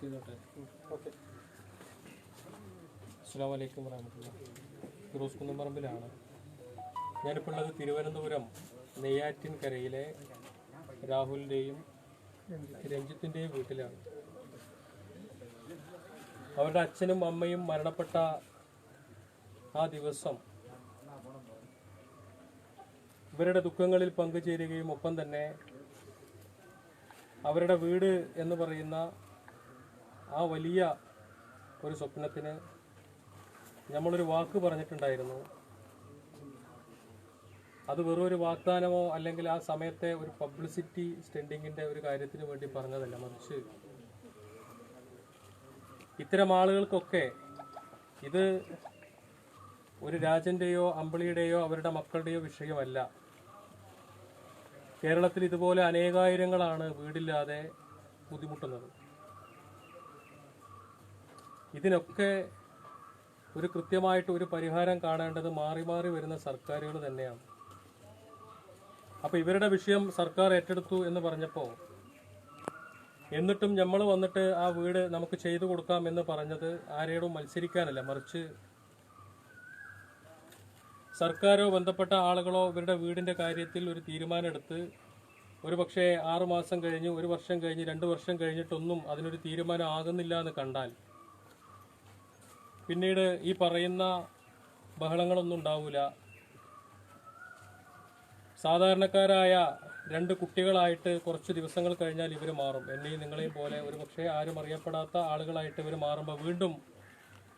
ചെയ്തോട്ടെ. ഓക്കെ. അസ്സാം വലൈക്കും ഫിറോസ് കുന്നമ്പറമ്പിലാണ് ഞാനിപ്പോൾ ഉള്ളത് തിരുവനന്തപുരം നെയ്യാറ്റിൻകരയിലെ രാഹുലിന്റെയും രഞ്ജിത്തിന്റെയും വീട്ടിലാണ്. അവരുടെ അച്ഛനും അമ്മയും മരണപ്പെട്ട ആ ദിവസം ഇവരുടെ ദുഃഖങ്ങളിൽ പങ്കുചേരുകയും ഒപ്പം തന്നെ അവരുടെ വീട് എന്ന് പറയുന്ന ആ വലിയ ഒരു സ്വപ്നത്തിന് നമ്മളൊരു വാക്ക് പറഞ്ഞിട്ടുണ്ടായിരുന്നു. അത് വെറും ഒരു വാഗ്ദാനമോ അല്ലെങ്കിൽ ആ സമയത്തെ ഒരു പബ്ലിസിറ്റി സ്റ്റെൻഡിങ്ങിന്റെ ഒരു കാര്യത്തിന് വേണ്ടി പറഞ്ഞതല്ല. മറിച്ച് ഇത്തരം ആളുകൾക്കൊക്കെ ഇത് ഒരു രാജന്റെയോ അമ്പിളിയുടെയോ അവരുടെ മക്കളുടെയോ വിഷയമല്ല. കേരളത്തിൽ ഇതുപോലെ അനേകായിരങ്ങളാണ് വീടില്ലാതെ ബുദ്ധിമുട്ടുന്നത്. ഇതിനൊക്കെ ഒരു കൃത്യമായിട്ട് ഒരു പരിഹാരം കാണേണ്ടത് മാറി മാറി വരുന്ന സർക്കാരുകൾ തന്നെയാണ്. അപ്പൊ ഇവരുടെ വിഷയം സർക്കാർ ഏറ്റെടുത്തു എന്ന് പറഞ്ഞപ്പോൾ എന്നിട്ടും നമ്മൾ വന്നിട്ട് ആ വീട് നമുക്ക് ചെയ്തു കൊടുക്കാം എന്ന് പറഞ്ഞത് ആരെയോടും മത്സരിക്കാനല്ല മറിച്ച് സർക്കാരോ ബന്ധപ്പെട്ട ആളുകളോ ഇവരുടെ വീടിന്റെ കാര്യത്തിൽ ഒരു തീരുമാനമെടുത്ത് ഒരു പക്ഷേ ആറുമാസം കഴിഞ്ഞ് ഒരു വർഷം കഴിഞ്ഞ് രണ്ട് വർഷം കഴിഞ്ഞിട്ടൊന്നും അതിനൊരു തീരുമാനം ആകുന്നില്ല എന്ന് കണ്ടാൽ പിന്നീട് ഈ പറയുന്ന ബഹളങ്ങളൊന്നും ഉണ്ടാവില്ല സാധാരണക്കാരായ രണ്ട് കുട്ടികളായിട്ട് കുറച്ച് ദിവസങ്ങൾ കഴിഞ്ഞാൽ ഇവർ മാറും. എന്നെയും നിങ്ങളെയും പോലെ ഒരു പക്ഷേ ആരും അറിയപ്പെടാത്ത ആളുകളായിട്ട് ഇവർ മാറുമ്പോൾ വീണ്ടും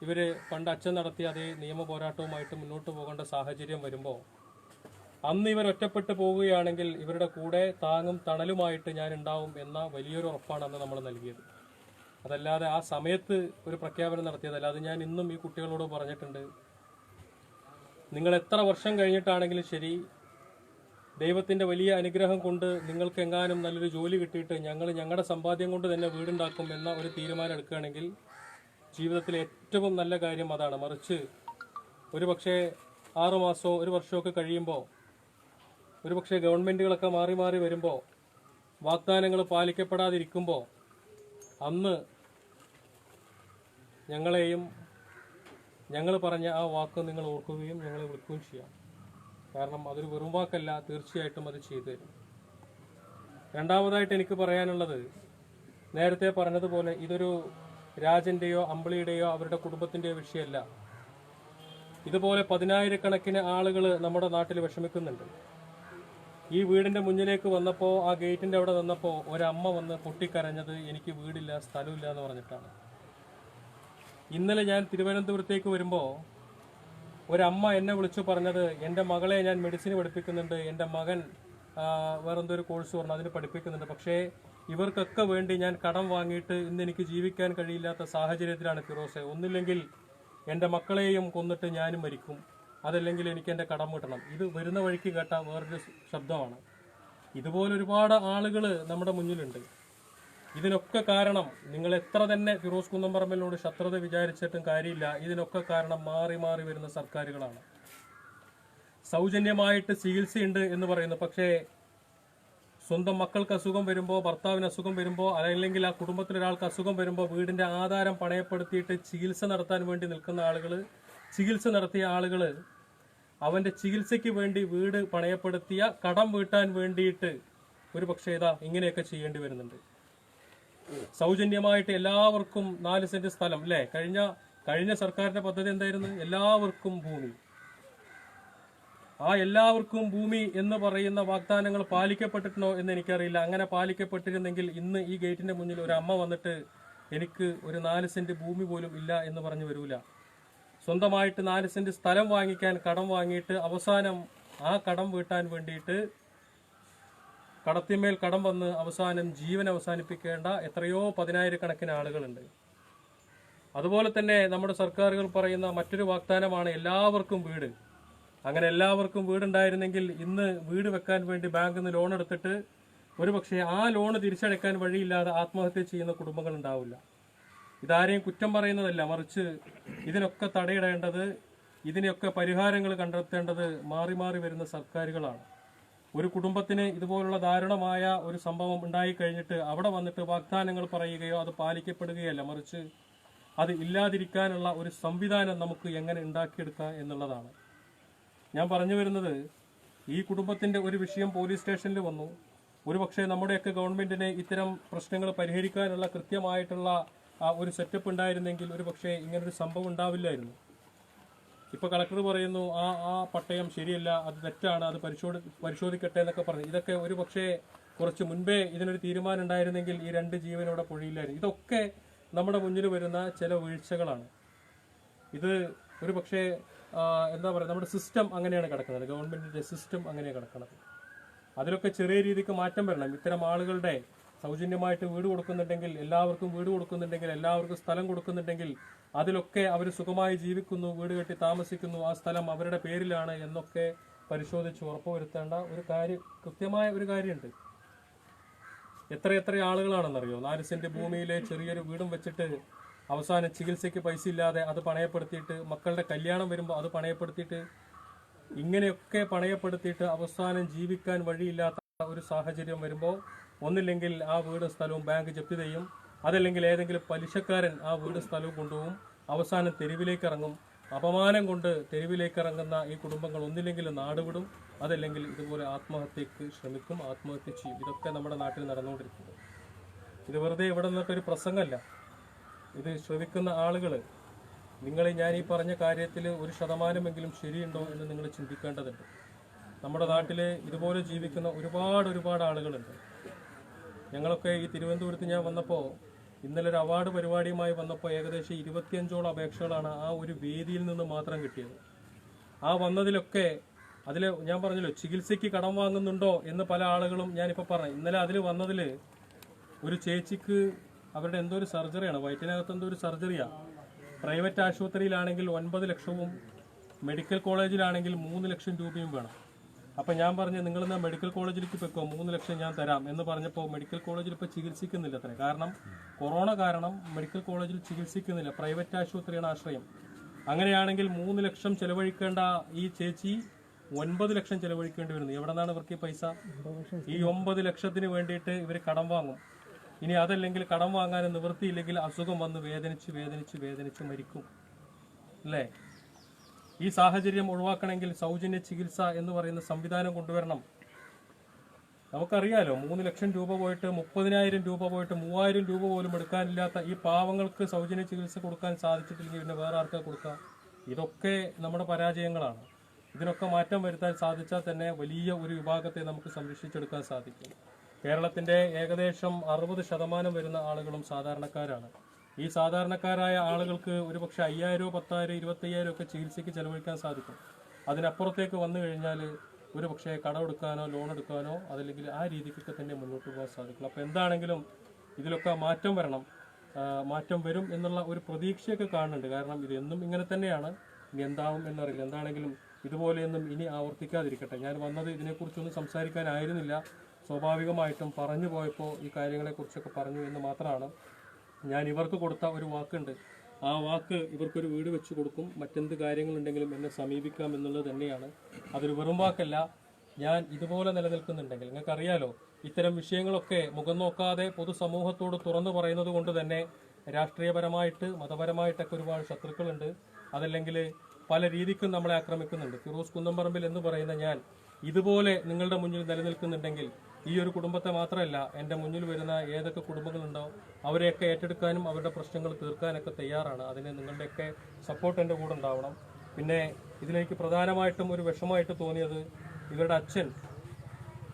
ഇവർ പണ്ട് അച്ഛൻ നടത്തിയ അതേ നിയമ പോരാട്ടവുമായിട്ട് മുന്നോട്ട് പോകേണ്ട സാഹചര്യം വരുമ്പോൾ അന്ന് ഇവർ ഒറ്റപ്പെട്ടു പോവുകയാണെങ്കിൽ ഇവരുടെ കൂടെ താങ്ങും തണലുമായിട്ട് ഞാൻ ഉണ്ടാവും എന്ന വലിയൊരു ഉറപ്പാണ് അന്ന് നമ്മൾ നൽകിയത്. അതല്ലാതെ ആ സമയത്ത് ഒരു പ്രഖ്യാപനം നടത്തിയതല്ല അത് ഞാൻ ഇന്നും ഈ കുട്ടികളോട് പറഞ്ഞിട്ടുണ്ട്. നിങ്ങൾ എത്ര വർഷം കഴിഞ്ഞിട്ടാണെങ്കിലും ശരി ദൈവത്തിന്റെ വലിയ അനുഗ്രഹം കൊണ്ട് നിങ്ങൾക്ക് എങ്ങാനും നല്ലൊരു ജോലി കിട്ടിയിട്ട് ഞങ്ങൾ ഞങ്ങളുടെ സമ്പാദ്യം കൊണ്ട് തന്നെ വീടുണ്ടാക്കും എന്ന ഒരു തീരുമാനം എടുക്കുകയാണെങ്കിൽ ജീവിതത്തിലെ ഏറ്റവും നല്ല കാര്യം അതാണ്. മറിച്ച് ഒരു പക്ഷേ ആറുമാസമോ ഒരു വർഷമൊക്കെ കഴിയുമ്പോൾ ഒരു പക്ഷേ ഗവൺമെന്റുകളൊക്കെ മാറി മാറി വരുമ്പോൾ വാഗ്ദാനങ്ങൾ പാലിക്കപ്പെടാതിരിക്കുമ്പോൾ അന്ന് ഞങ്ങളെയും ഞങ്ങൾ പറഞ്ഞ ആ വാക്ക് നിങ്ങൾ ഓർക്കുകയും ഞങ്ങളെ വിളിക്കുകയും ചെയ്യാം. കാരണം അതൊരു വെറും വാക്കല്ല തീർച്ചയായിട്ടും അത് ചെയ്തു തരും. രണ്ടാമതായിട്ട് എനിക്ക് പറയാനുള്ളത് നേരത്തെ പറഞ്ഞതുപോലെ ഇതൊരു രാജന്റെയോ അമ്പിളിയുടെയോ അവരുടെ കുടുംബത്തിന്റെയോ വിഷയമല്ല. ഇതുപോലെ പതിനായിരക്കണക്കിന് ആളുകൾ നമ്മുടെ നാട്ടിൽ വിഷമിക്കുന്നുണ്ട്. ഈ വീടിന്റെ മുന്നിലേക്ക് വന്നപ്പോൾ ആ ഗേറ്റിന്റെ അവിടെ വന്നപ്പോൾ ഒരമ്മ വന്ന് പൊട്ടിക്കരഞ്ഞത് എനിക്ക് വീടില്ല സ്ഥലമില്ല എന്ന് പറഞ്ഞിട്ടാണ്. ഇന്നലെ ഞാൻ തിരുവനന്തപുരത്തേക്ക് വരുമ്പോൾ ഒരമ്മ എന്നെ വിളിച്ചു പറഞ്ഞത് എന്റെ മകളെ ഞാൻ മെഡിസിൻ പഠിപ്പിക്കുന്നുണ്ട് എന്റെ മകൻ വേറെന്തോ ഒരു കോഴ്സ് പറഞ്ഞു അതിന് പഠിപ്പിക്കുന്നുണ്ട്. പക്ഷേ ഇവർക്കൊക്കെ വേണ്ടി ഞാൻ കടം വാങ്ങിയിട്ട് ഇന്ന് എനിക്ക് ജീവിക്കാൻ കഴിയില്ലാത്ത സാഹചര്യത്തിലാണ് ഫിറോസെ. ഒന്നില്ലെങ്കിൽ എന്റെ മക്കളെയും കൊന്നിട്ട് ഞാനും മരിക്കും. അതല്ലെങ്കിൽ എനിക്ക് എന്റെ കടം കിട്ടണം. ഇത് വരുന്ന വഴിക്ക് കേട്ട വേറൊരു ശബ്ദമാണ്. ഇതുപോലൊരുപാട് ആളുകൾ നമ്മുടെ മുന്നിലുണ്ട്. ഇതിനൊക്കെ കാരണം നിങ്ങൾ എത്ര തന്നെ ഫിറോസ് കുന്നംപറമ്പലിനോട് ശത്രുത വിചാരിച്ചിട്ടും കാര്യമില്ല. ഇതിനൊക്കെ കാരണം മാറി മാറി വരുന്ന സർക്കാരുകളാണ്. സൗജന്യമായിട്ട് ചികിത്സയുണ്ട് എന്ന് പറയുന്നു. പക്ഷേ സ്വന്തം മക്കൾക്ക് അസുഖം വരുമ്പോൾ ഭർത്താവിന് അസുഖം വരുമ്പോൾ അല്ലെങ്കിൽ ആ കുടുംബത്തിൽ ഒരാൾക്ക് അസുഖം വരുമ്പോൾ വീടിന്റെ ആധാരം പണയപ്പെടുത്തിയിട്ട് ചികിത്സ നടത്താൻ വേണ്ടി നിൽക്കുന്ന ആളുകൾ ചികിത്സ നടത്തിയ ആളുകൾ അവന്റെ ചികിത്സയ്ക്ക് വേണ്ടി വീട് പണയപ്പെടുത്തിയ കടം വീട്ടാൻ വേണ്ടിയിട്ട് ഒരു പക്ഷേ ഇതാ ഇങ്ങനെയൊക്കെ ചെയ്യേണ്ടി വരുന്നുണ്ട്. സൗജന്യമായിട്ട് എല്ലാവർക്കും നാല് സെന്റ് സ്ഥലം അല്ലേ? കഴിഞ്ഞ കഴിഞ്ഞ സർക്കാരിന്റെ പദ്ധതി എന്തായിരുന്നു? എല്ലാവർക്കും ഭൂമി. ആ എല്ലാവർക്കും ഭൂമി എന്ന് പറയുന്ന വാഗ്ദാനങ്ങൾ പാലിക്കപ്പെട്ടിട്ടുണ്ടോ എന്ന് എനിക്കറിയില്ല. അങ്ങനെ പാലിക്കപ്പെട്ടിരുന്നെങ്കിൽ ഇന്ന് ഈ ഗേറ്റിന്റെ മുന്നിൽ ഒരു അമ്മ വന്നിട്ട് എനിക്ക് ഒരു നാല് സെന്റ് ഭൂമി പോലും ഇല്ല എന്ന് പറഞ്ഞു വരൂല. സ്വന്തമായിട്ട് നാല് സെന്റ് സ്ഥലം വാങ്ങിക്കാൻ കടം വാങ്ങിയിട്ട് അവസാനം ആ കടം വീട്ടാൻ വേണ്ടിയിട്ട് കടത്തിന്മേൽ കടം വന്ന് അവസാനം ജീവൻ അവസാനിപ്പിക്കേണ്ട എത്രയോ പതിനായിരക്കണക്കിന് ആളുകളുണ്ട്. അതുപോലെ തന്നെ നമ്മുടെ സർക്കാരുകൾ പറയുന്ന മറ്റൊരു വാഗ്ദാനമാണ് എല്ലാവർക്കും വീട്. അങ്ങനെ എല്ലാവർക്കും വീടുണ്ടായിരുന്നെങ്കിൽ ഇന്ന് വീട് വെക്കാൻ വേണ്ടി ബാങ്കിൽ നിന്ന് ലോൺ എടുത്തിട്ട് ഒരുപക്ഷെ ആ ലോൺ തിരിച്ചടയ്ക്കാൻ വഴിയില്ലാതെ ആത്മഹത്യ ചെയ്യുന്ന കുടുംബങ്ങൾ ഉണ്ടാവില്ല. ഇതാരെയും കുറ്റം പറയുന്നതല്ല മറിച്ച് ഇതിനൊക്കെ തടയിടേണ്ടത് ഇതിനെയൊക്കെ പരിഹാരങ്ങൾ കണ്ടെത്തേണ്ടത് മാറി മാറി വരുന്ന സർക്കാരുകളാണ്. ഒരു കുടുംബത്തിന് ഇതുപോലുള്ള ദാരുണമായ ഒരു സംഭവം ഉണ്ടായി കഴിഞ്ഞിട്ട് അവിടെ വന്നിട്ട് വാഗ്ദാനങ്ങൾ പറയുകയോ അത് പാലിക്കപ്പെടുകയല്ല. മറിച്ച് അത് ഇല്ലാതിരിക്കാനുള്ള ഒരു സംവിധാനം നമുക്ക് എങ്ങനെ ഉണ്ടാക്കിയെടുക്കാം എന്നുള്ളതാണ്. ഞാൻ പറഞ്ഞു വരുന്നത് ഈ കുടുംബത്തിന്റെ ഒരു വിഷയം പോലീസ് സ്റ്റേഷനിൽ വന്നു. ഒരുപക്ഷെ നമ്മുടെയൊക്കെ ഗവൺമെന്റിന് ഇത്തരം പ്രശ്നങ്ങൾ പരിഹരിക്കാനുള്ള കൃത്യമായിട്ടുള്ള ഒരു സെറ്റപ്പ് ഉണ്ടായിരുന്നെങ്കിൽ ഒരു പക്ഷേ ഇങ്ങനൊരു സംഭവം ഉണ്ടാവില്ലായിരുന്നു. ഇപ്പൊ കളക്ടർ പറയുന്നു ആ ആ പട്ടയം ശരിയല്ല അത് തെറ്റാണ് അത് പരിശോധി പരിശോധിക്കട്ടെ എന്നൊക്കെ പറഞ്ഞു. ഇതൊക്കെ ഒരു പക്ഷേ കുറച്ച് മുൻപേ ഇതിനൊരു തീരുമാനം ഉണ്ടായിരുന്നെങ്കിൽ ഈ രണ്ട് ജീവനോടെ പൊഴിയില്ലായിരുന്നു. ഇതൊക്കെ നമ്മുടെ മുന്നിൽ വരുന്ന ചില വീഴ്ചകളാണ്. ഇത് ഒരു പക്ഷേ എന്താ പറയുക നമ്മുടെ സിസ്റ്റം അങ്ങനെയാണ് കിടക്കുന്നത്. ഗവൺമെന്റിന്റെ സിസ്റ്റം അങ്ങനെയാണ് കിടക്കുന്നത്. അതിലൊക്കെ ചെറിയ രീതിക്ക് മാറ്റം വരണം. ഇത്തരം ആളുകളുടെ സൗജന്യമായിട്ട് വീട് കൊടുക്കുന്നുണ്ടെങ്കിൽ എല്ലാവർക്കും വീട് കൊടുക്കുന്നുണ്ടെങ്കിൽ എല്ലാവർക്കും സ്ഥലം കൊടുക്കുന്നുണ്ടെങ്കിൽ അതിലൊക്കെ അവർ സുഖമായി ജീവിക്കുന്നു വീട് കെട്ടി താമസിക്കുന്നു ആ സ്ഥലം അവരുടെ പേരിലാണ് എന്നൊക്കെ പരിശോധിച്ച് ഉറപ്പുവരുത്തേണ്ട ഒരു കാര്യം കൃത്യമായ ഒരു കാര്യമുണ്ട്. എത്ര എത്ര ആളുകളാണെന്നറിയോ? നാല് സെന്റ് ഭൂമിയിലെ ചെറിയൊരു വീടും വെച്ചിട്ട് അവസാന ചികിത്സയ്ക്ക് പൈസ ഇല്ലാതെ അത് പണയപ്പെടുത്തിയിട്ട് മക്കളുടെ കല്യാണം വരുമ്പോൾ അത് പണയപ്പെടുത്തിയിട്ട് ഇങ്ങനെയൊക്കെ പണയപ്പെടുത്തിയിട്ട് അവസാനം ജീവിക്കാൻ വഴിയില്ലാത്ത ഒരു സാഹചര്യം വരുമ്പോൾ ഒന്നില്ലെങ്കിൽ ആ വീടും സ്ഥലവും ബാങ്ക് ജപ്തി ചെയ്യും. അതല്ലെങ്കിൽ ഏതെങ്കിലും പലിശക്കാരൻ ആ വീടും സ്ഥലവും കൊണ്ടുപോകും. അവസാനം തെരുവിലേക്ക് ഇറങ്ങും. അപമാനം കൊണ്ട് തെരുവിലേക്ക് ഇറങ്ങുന്ന ഈ കുടുംബങ്ങൾ ഒന്നില്ലെങ്കിൽ നാടുവിടും അതല്ലെങ്കിൽ ഇതുപോലെ ആത്മഹത്യക്ക് ശ്രമിക്കും. ആത്മഹത്യ ചെയ്യും. ഇതൊക്കെ നമ്മുടെ നാട്ടിൽ നടന്നുകൊണ്ടിരിക്കുന്നത് ഇത് വെറുതെ ഇവിടെ നിന്നൊക്കെ ഒരു പ്രസംഗമല്ല. ഇത് ശ്രവിക്കുന്ന ആളുകൾ നിങ്ങൾ ഞാൻ ഈ പറഞ്ഞ കാര്യത്തിൽ ഒരു ശതമാനമെങ്കിലും ശരിയുണ്ടോ എന്ന് നിങ്ങൾ ചിന്തിക്കേണ്ടതുണ്ട്. നമ്മുടെ നാട്ടിൽ ഇതുപോലെ ജീവിക്കുന്ന ഒരുപാട് ഒരുപാട് ആളുകളുണ്ട്. ഞങ്ങളൊക്കെ ഈ തിരുവനന്തപുരത്ത് ഞാൻ വന്നപ്പോൾ ഇന്നലെ ഒരു അവാർഡ് പരിപാടിയുമായി വന്നപ്പോൾ ഏകദേശം ഇരുപത്തിയഞ്ചോളം അപേക്ഷകളാണ് ആ ഒരു വേദിയിൽ നിന്ന് മാത്രം കിട്ടിയത്. ആ വന്നതിലൊക്കെ അതിൽ ഞാൻ പറഞ്ഞല്ലോ ചികിത്സയ്ക്ക് കടം വാങ്ങുന്നുണ്ടോ എന്ന് പല ആളുകളും ഞാനിപ്പോൾ പറഞ്ഞു. ഇന്നലെ അതിൽ വന്നതിൽ ഒരു ചേച്ചിക്ക് അവരുടെ എന്തോ ഒരു സർജറിയാണ് വയറ്റിനകത്ത് എന്തോ ഒരു സർജറിയാണ് പ്രൈവറ്റ് ആശുപത്രിയിലാണെങ്കിൽ ഒൻപത് ലക്ഷവും മെഡിക്കൽ കോളേജിലാണെങ്കിൽ മൂന്ന് ലക്ഷം രൂപയും വേണം. അപ്പം ഞാൻ പറഞ്ഞു നിങ്ങൾ എന്നാ മെഡിക്കൽ കോളേജിലേക്ക് വെക്കോ മൂന്ന് ലക്ഷം ഞാൻ തരാം എന്ന് പറഞ്ഞപ്പോൾ മെഡിക്കൽ കോളേജിൽ ഇപ്പോൾ ചികിത്സിക്കുന്നില്ല അത്ര. കാരണം കൊറോണ കാരണം മെഡിക്കൽ കോളേജിൽ ചികിത്സിക്കുന്നില്ല. പ്രൈവറ്റ് ആശുപത്രിയാണ് ആശ്രയം. അങ്ങനെയാണെങ്കിൽ മൂന്ന് ലക്ഷം ചെലവഴിക്കേണ്ട ഈ ചേച്ചി ഒൻപത് ലക്ഷം ചെലവഴിക്കേണ്ടി വരുന്നു. എവിടെ നിന്നാണ് ഇവർക്ക് ഈ പൈസ? ഈ ഒമ്പത് ലക്ഷത്തിന് വേണ്ടിയിട്ട് ഇവർ കടം വാങ്ങും. ഇനി അതല്ലെങ്കിൽ കടം വാങ്ങാൻ നിവൃത്തിയില്ലെങ്കിൽ അസുഖം വന്ന് വേദനിച്ച് വേദനിച്ച് വേദനിച്ച് മരിക്കും. അല്ലേ? ഈ സാഹചര്യം ഒഴിവാക്കണമെങ്കിൽ സൗജന്യ ചികിത്സ എന്ന് പറയുന്ന സംവിധാനം കൊണ്ടുവരണം. നമുക്കറിയാലോ മൂന്ന് ലക്ഷം രൂപ പോയിട്ട് മുപ്പതിനായിരം രൂപ പോയിട്ട് മൂവായിരം രൂപ പോലും എടുക്കാനില്ലാത്ത ഈ പാവങ്ങൾക്ക് സൗജന്യ ചികിത്സ കൊടുക്കാൻ സാധിച്ചിട്ടില്ലെങ്കിൽ പിന്നെ വേറെ ആർക്കാ കൊടുക്കുക ഇതൊക്കെ നമ്മുടെ പരാജയങ്ങളാണ്. ഇതിനൊക്കെ മാറ്റം വരുത്താൻ സാധിച്ചാൽ തന്നെ വലിയ ഒരു വിഭാഗത്തെ നമുക്ക് സംരക്ഷിച്ചെടുക്കാൻ സാധിക്കും. കേരളത്തിന്റെ ഏകദേശം അറുപത് ശതമാനം വരുന്ന ആളുകളും സാധാരണക്കാരാണ്. ഈ സാധാരണക്കാരായ ആളുകൾക്ക് ഒരുപക്ഷെ അയ്യായിരോ പത്തായിരം ഇരുപത്തയ്യായിരം ഒക്കെ ചികിത്സയ്ക്ക് ചെലവഴിക്കാൻ സാധിക്കും. അതിനപ്പുറത്തേക്ക് വന്നു കഴിഞ്ഞാൽ ഒരു പക്ഷേ കടമെടുക്കാനോ ലോൺ എടുക്കാനോ അതല്ലെങ്കിൽ ആ രീതിക്കൊക്കെ തന്നെ മുന്നോട്ട് പോകാൻ സാധിക്കും. അപ്പോൾ എന്താണെങ്കിലും ഇതിലൊക്കെ മാറ്റം വരണം. മാറ്റം വരും എന്നുള്ള ഒരു പ്രതീക്ഷയൊക്കെ കാണുന്നുണ്ട്. കാരണം ഇത് എന്നും ഇങ്ങനെ തന്നെയാണ്. ഇനി എന്താവും എന്നറിയില്ല. എന്താണെങ്കിലും ഇതുപോലെയൊന്നും ഇനി ആവർത്തിക്കാതിരിക്കട്ടെ. ഞാൻ വന്നത് ഇതിനെക്കുറിച്ചൊന്നും സംസാരിക്കാനായിരുന്നില്ല. സ്വാഭാവികമായിട്ടും പറഞ്ഞു പോയപ്പോൾ ഈ കാര്യങ്ങളെക്കുറിച്ചൊക്കെ പറഞ്ഞു എന്ന് മാത്രമാണ് ഞാൻ ഇവർക്ക് കൊടുത്ത ഒരു വാക്കുണ്ട്. ആ വാക്ക് ഇവർക്കൊരു വീട് വെച്ച് കൊടുക്കും. മറ്റെന്ത് കാര്യങ്ങളുണ്ടെങ്കിലും എന്നെ സമീപിക്കാം എന്നുള്ളത് തന്നെയാണ്. അതൊരു വെറും വാക്കല്ല. ഞാൻ ഇതുപോലെ നിലനിൽക്കുന്നുണ്ടെങ്കിൽ നിങ്ങൾക്കറിയാലോ ഇത്തരം വിഷയങ്ങളൊക്കെ മുഖം നോക്കാതെ പൊതുസമൂഹത്തോട് തുറന്നു പറയുന്നത് കൊണ്ട് തന്നെ രാഷ്ട്രീയപരമായിട്ട് മതപരമായിട്ടൊക്കെ ഒരുപാട് ശത്രുക്കളുണ്ട്. അതല്ലെങ്കിൽ പല രീതിക്കും നമ്മളെ ആക്രമിക്കുന്നുണ്ട്. ഫിറോസ് കുന്നംപറമ്പിൽ എന്ന് പറയുന്ന ഞാൻ ഇതുപോലെ നിങ്ങളുടെ മുന്നിൽ നിലനിൽക്കുന്നുണ്ടെങ്കിൽ ഈ ഒരു കുടുംബത്തെ മാത്രമല്ല എന്റെ മുന്നിൽ വരുന്ന ഏതൊക്കെ കുടുംബങ്ങളുണ്ടോ അവരെയൊക്കെ ഏറ്റെടുക്കാനും അവരുടെ പ്രശ്നങ്ങൾ തീർക്കാനൊക്കെ തയ്യാറാണ്. അതിന് നിങ്ങളുടെയൊക്കെ സപ്പോർട്ട് എന്റെ കൂടെ ഉണ്ടാവണം. പിന്നെ ഇതിലേക്ക് പ്രധാനമായിട്ടും ഒരു വിഷമമായിട്ട് തോന്നിയത് ഇവരുടെ അച്ഛൻ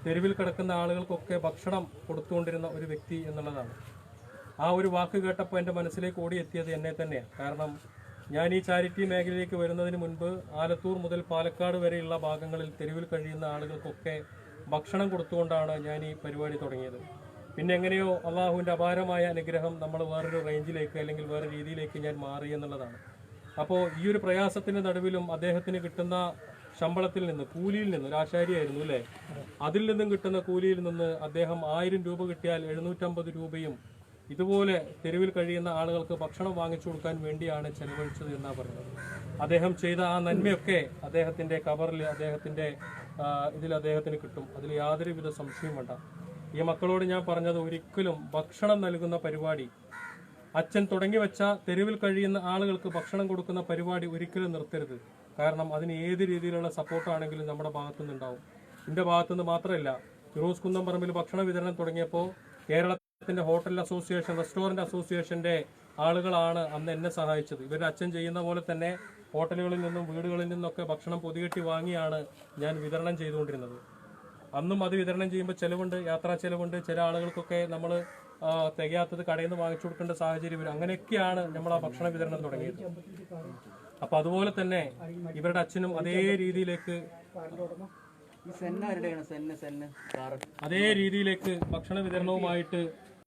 തെരുവിൽ കിടക്കുന്ന ആളുകൾക്കൊക്കെ ഭക്ഷണം കൊടുത്തുകൊണ്ടിരുന്ന ഒരു വ്യക്തി എന്നുള്ളതാണ്. ആ ഒരു വാക്ക് കേട്ടപ്പോൾ എന്റെ മനസ്സിലേക്ക് ഓടിയെത്തിയത് എന്നെ തന്നെയാണ്. കാരണം ഞാൻ ഈ ചാരിറ്റി മേഖലയിലേക്ക് വരുന്നതിന് മുൻപ് ആലത്തൂർ മുതൽ പാലക്കാട് വരെയുള്ള ഭാഗങ്ങളിൽ തെരുവിൽ കഴിയുന്ന ആളുകൾക്കൊക്കെ ഭക്ഷണം കൊടുത്തുകൊണ്ടാണ് ഞാൻ ഈ പരിപാടി തുടങ്ങിയത്. പിന്നെ എങ്ങനെയോ അള്ളാഹുവിന്റെ അപാരമായ അനുഗ്രഹം നമ്മൾ വേറൊരു റേഞ്ചിലേക്ക് അല്ലെങ്കിൽ വേറെ രീതിയിലേക്ക് ഞാൻ മാറി എന്നുള്ളതാണ്. അപ്പോൾ ഈ ഒരു പ്രയാസത്തിന്റെ നടുവിലും അദ്ദേഹത്തിന് കിട്ടുന്ന ശമ്പളത്തിൽ നിന്ന് കൂലിയിൽ നിന്ന് ഒരു ആശാരിയായിരുന്നു അല്ലേ? അതിൽ നിന്നും കിട്ടുന്ന കൂലിയിൽ നിന്ന് അദ്ദേഹം ആയിരം രൂപ കിട്ടിയാൽ എഴുന്നൂറ്റമ്പത് രൂപയും ഇതുപോലെ തെരുവിൽ കഴിയുന്ന ആളുകൾക്ക് ഭക്ഷണം വാങ്ങിച്ചു കൊടുക്കാൻ വേണ്ടിയാണ് ചെലവഴിച്ചത് എന്നാണ് പറയുന്നത്. അദ്ദേഹം ചെയ്ത ആ നന്മയൊക്കെ അദ്ദേഹത്തിന്റെ കവറിൽ അദ്ദേഹത്തിന്റെ ഇതിൽ അദ്ദേഹത്തിന് കിട്ടും. അതിൽ യാതൊരുവിധ സംശയവും വേണ്ട. ഈ മക്കളോട് ഞാൻ പറഞ്ഞത് ഒരിക്കലും ഭക്ഷണം നൽകുന്ന പരിപാടി അച്ഛൻ തുടങ്ങി വെച്ച തെരുവിൽ കഴിയുന്ന ആളുകൾക്ക് ഭക്ഷണം കൊടുക്കുന്ന പരിപാടി ഒരിക്കലും നിർത്തരുത്. കാരണം അതിന് ഏത് രീതിയിലുള്ള സപ്പോർട്ടാണെങ്കിലും നമ്മുടെ ഭാഗത്തുനിന്ന് ഉണ്ടാവും എന്റെ ഭാഗത്തുനിന്ന് മാത്രമല്ല ഫിറോസ് കുന്നംപറമ്പിൽ ഭക്ഷണ വിതരണം തുടങ്ങിയപ്പോൾ കേരളത്തിന്റെ ഹോട്ടൽ അസോസിയേഷൻ റെസ്റ്റോറന്റ് അസോസിയേഷന്റെ ആളുകളാണ് അന്ന് എന്നെ സഹായിച്ചത്. ഇവരുടെ അച്ഛൻ ചെയ്യുന്ന പോലെ തന്നെ ഹോട്ടലുകളിൽ നിന്നും വീടുകളിൽ നിന്നൊക്കെ ഭക്ഷണം പൊതികെട്ടി വാങ്ങിയാണ് ഞാൻ വിതരണം ചെയ്തുകൊണ്ടിരുന്നത്. അന്നും അത് വിതരണം ചെയ്യുമ്പോൾ ചിലവുണ്ട് യാത്രാ ചിലവുണ്ട്. ചില ആളുകൾക്കൊക്കെ നമ്മൾ തികയാത്തത് കടയിൽ നിന്ന് വാങ്ങിച്ചു കൊടുക്കേണ്ട സാഹചര്യം വരും. അങ്ങനെയൊക്കെയാണ് നമ്മൾ ആ ഭക്ഷണ വിതരണം തുടങ്ങിയത്. അപ്പം അതുപോലെ തന്നെ ഇവരുടെ അച്ഛനും അതേ രീതിയിലേക്ക് അതേ രീതിയിലേക്ക് ഭക്ഷണ വിതരണവുമായിട്ട്